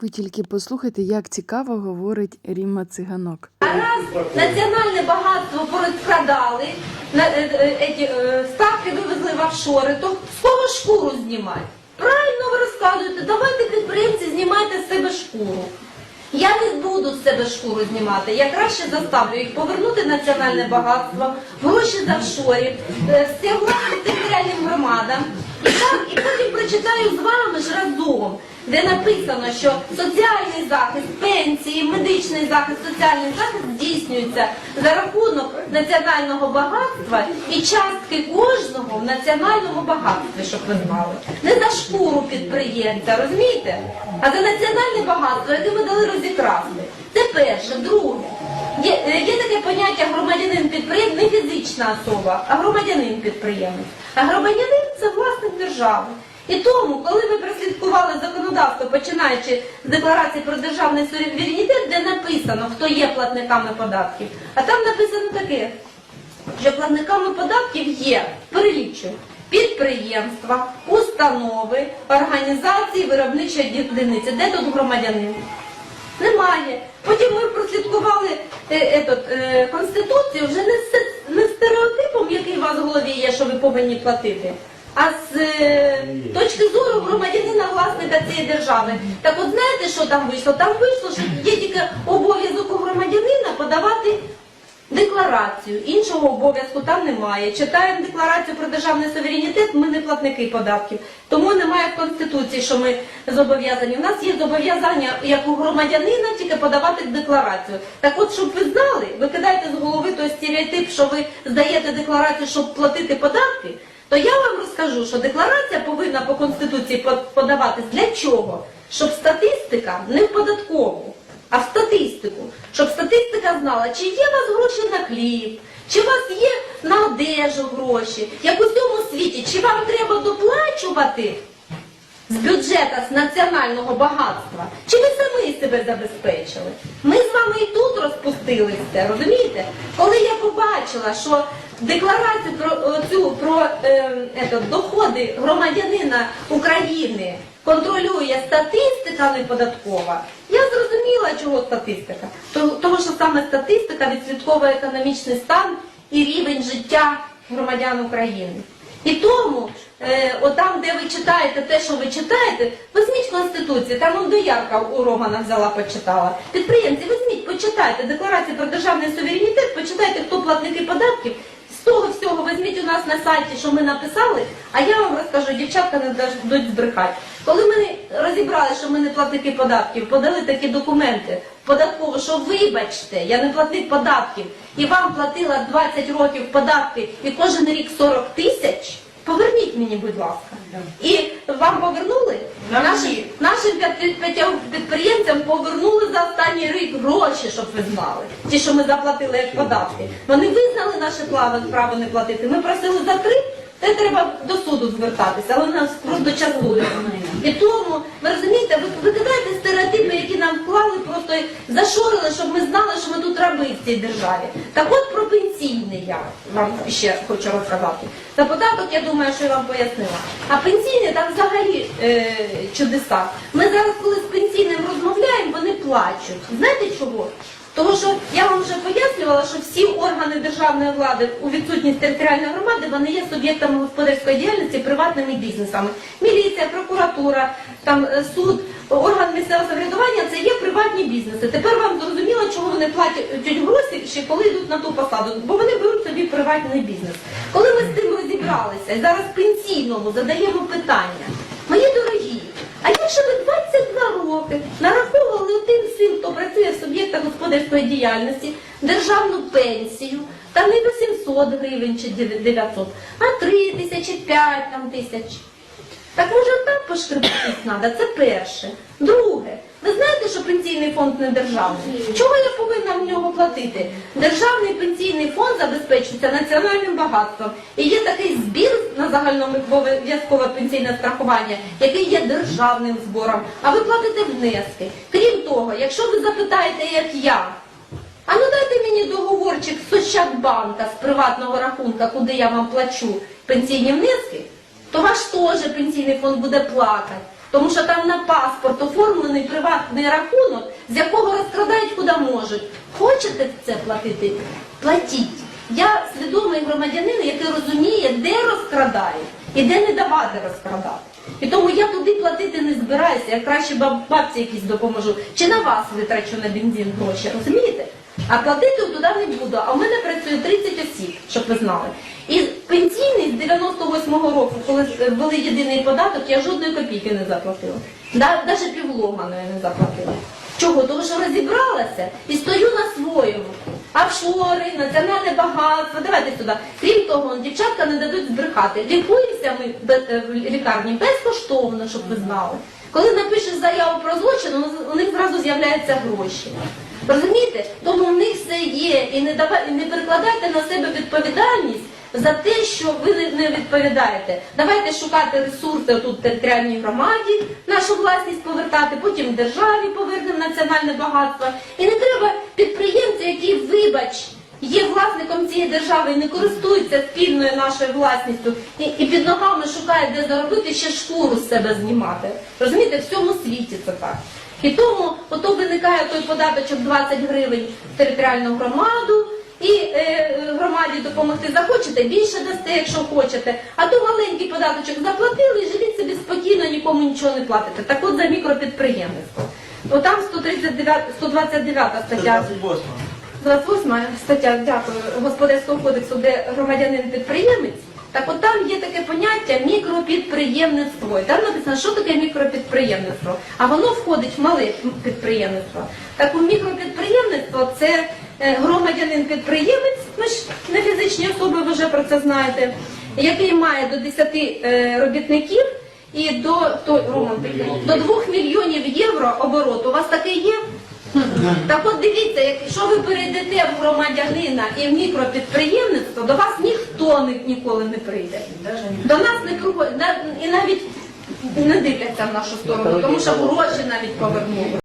Ви тільки послухайте, як цікаво говорить Ріма Циганок. А раз національне багатство порозкрадали, е, е, е, ставки вивезли в офшори, то з кого шкуру знімати? Правильно ви розказуєте, давайте підприємці знімайте з себе шкуру. Я не буду з себе шкуру знімати. Я краще заставлю їх повернути національне багатство, гроші з офшорів, е, стягувати територіальним громадам. І так, і потім прочитаю з вами ж разом, де написано, що соціальний захист, пенсії, медичний захист, соціальний захист здійснюється за рахунок національного багатства і частки кожного в національному багатстві, щоб ви знали. Не за шкуру підприємця, розумієте? А за національне багатство, яке ви дали розікрасти. Це перше. Друге. Є, е, є таке поняття громадянин підприємець, не фізична особа, а громадянин підприємець. А громадянин це власник держави. І тому, коли ви прослідкували законодавство, починаючи з декларації про державний суверенітет, де написано, хто є платниками податків, а там написано таке, що платниками податків є, перелічую, підприємства, установи, організації, виробничої одиниці. Де тут громадянин? Немає. Потім ми прослідкували е, етот, е, Конституцію вже не не стереотипом, який у вас в голові є, що ви повинні платити, а з е, точки зору громадянина власника цієї держави. Так от знаєте, що там вийшло? Там вийшло, що є тільки обов'язок у громадянина подавати декларацію. Іншого обов'язку там немає. Читаємо декларацію про державний суверенітет, ми не платники податків. Тому немає в Конституції, що ми зобов'язані. У нас є зобов'язання як у громадянина тільки подавати декларацію. Так от, щоб ви знали, ви кидаєте з голови той стереотип, що ви здаєте декларацію, щоб платити податки, то я вам розкажу, що декларація повинна по Конституції подаватись для чого? Щоб статистика не в податкову, а в статистику. Щоб статистика знала, чи є у вас гроші на хліб, чи у вас є на одежу гроші, як у всьому світі, чи вам треба доплачувати з бюджета з національного багатства, чи ви самі себе забезпечили? Ми з вами і тут розпустилися, розумієте? Коли я побачила, що декларацію про е, цю про е, ето, доходи громадянина України контролює статистика не податкова, я зрозуміла, чого статистика. То- Тому що саме статистика відслідковує економічний стан і рівень життя громадян України. І тому, е, отам, де ви читаєте те, що ви читаєте, візьміть Конституцію, там он доярка у Романа взяла, почитала. Підприємці, візьміть, почитайте декларацію про державний суверенітет, почитайте, хто платники податків. З того всього візьміть у нас на сайті, що ми написали, а я вам розкажу, дівчатка не дадуть збрехати. Коли ми розібрали, що ми не платники податків, подали такі документи податково, що вибачте, я не платник податків, і вам платила 20 років податки і кожен рік 40 тисяч, поверніть мені, будь ласка. І вам повернули? Нашим, нашим п'яти- п'ятьом підприємцям повернули за останній рік гроші, щоб ви знали. Ті, що ми заплатили як податки. Вони визнали наше право, не платити. Ми просили за три, це треба до суду звертатися, але нас просто часує. І тому, ви розумієте, ви викидаєте нам вклали, просто зашорили, щоб ми знали, що ми тут раби в цій державі. Так от про пенсійний я вам ще хочу розказати. За податок, я думаю, що я вам пояснила. А пенсійний там взагалі е, чудеса. Ми зараз, коли з пенсійним розмовляємо, вони плачуть. Знаєте чого? Тому що я вам вже пояснювала, що всі органи державної влади у відсутність територіальної громади вони є суб'єктами господарської діяльності приватними бізнесами. Міліція, прокуратура, там е, суд, орган місцевого самоврядування це є приватні бізнеси. Тепер вам зрозуміло, чого вони платять гроші, ще коли йдуть на ту посаду, бо вони беруть собі приватний бізнес. Коли ми з цим розібралися і зараз пенсійному задаємо питання, мої дорогі. А якщо ви 22 роки нараховували тим всім, хто працює в суб'єктах господарської діяльності, державну пенсію, та не 800 гривень чи 900, а 3 тисячі, 5 там тисяч. Так може так пошкребатись треба? Це перше. Друге, ви знаєте, що пенсійний фонд не державний? Чого я повинна в нього платити? Державний пенсійний фонд забезпечується національним багатством. І є такий збір на загальнообов'язкове пенсійне страхування, який є державним збором, а ви платите внески. Крім того, якщо ви запитаєте, як я, а ну дайте мені договорчик з Ощадбанка, з приватного рахунка, куди я вам плачу пенсійні внески, то ваш теж пенсійний фонд буде плакати. Тому що там на паспорт оформлений приватний рахунок, з якого розкрадають куди можуть. Хочете це платити? Платіть. Я свідомий громадянин, який розуміє, де розкрадають і де не давати розкрадати. І тому я туди платити не збираюся, я краще баб- бабці якісь допоможу. Чи на вас витрачу на бензин гроші, розумієте? А платити туди не буду. А в мене працює 30 осіб, щоб ви знали. І пенсійний з 98-го року, коли ввели єдиний податок, я жодної копійки не заплатила. Навіть півлогану я не заплатила. Чого? Тому що розібралася і стою на своєму. Офшори, національне багатство. Давайте сюди. Крім того, дівчатка не дадуть збрехати. Лікуємося ми в лікарні безкоштовно, щоб ви знали. Коли напишеш заяву про злочин, у- них зразу з'являються гроші. Розумієте? Тому в них все є. І не давай, не перекладайте на себе відповідальність за те, що ви не, відповідаєте. Давайте шукати ресурси тут територіальній громаді, нашу власність повертати, потім державі повернемо національне багатство. І не треба підприємця, який, вибач, є власником цієї держави і не користується спільною нашою власністю, і, і під ногами шукає, де заробити, ще шкуру з себе знімати. Розумієте, в всьому світі це так. І тому ото виникає той податочок 20 гривень в територіальну громаду, і е, громаді допомогти захочете, більше дасте, якщо хочете. А то маленький податочок заплатили і живіть собі спокійно, нікому нічого не платите. Так от за мікропідприємництво. Отам 139, 129 стаття. 28. 28 стаття, дякую, Господарського кодексу, де громадянин підприємець. Так от там є таке поняття мікропідприємництво. І там написано, що таке мікропідприємництво. А воно входить в мале підприємництво. Так у мікропідприємництво це е, громадянин-підприємець, ми ж не фізичні особи, ви вже про це знаєте, який має до 10 е, робітників і до, хто, Роман, до 2 мільйонів євро обороту. У вас таке є? Так от дивіться, якщо ви перейдете в громадянина і в мікропідприємництво, до вас ніхто ні- ніколи не прийде. До нас не приходять і навіть не дивляться в нашу сторону, тому що гроші навіть повернули.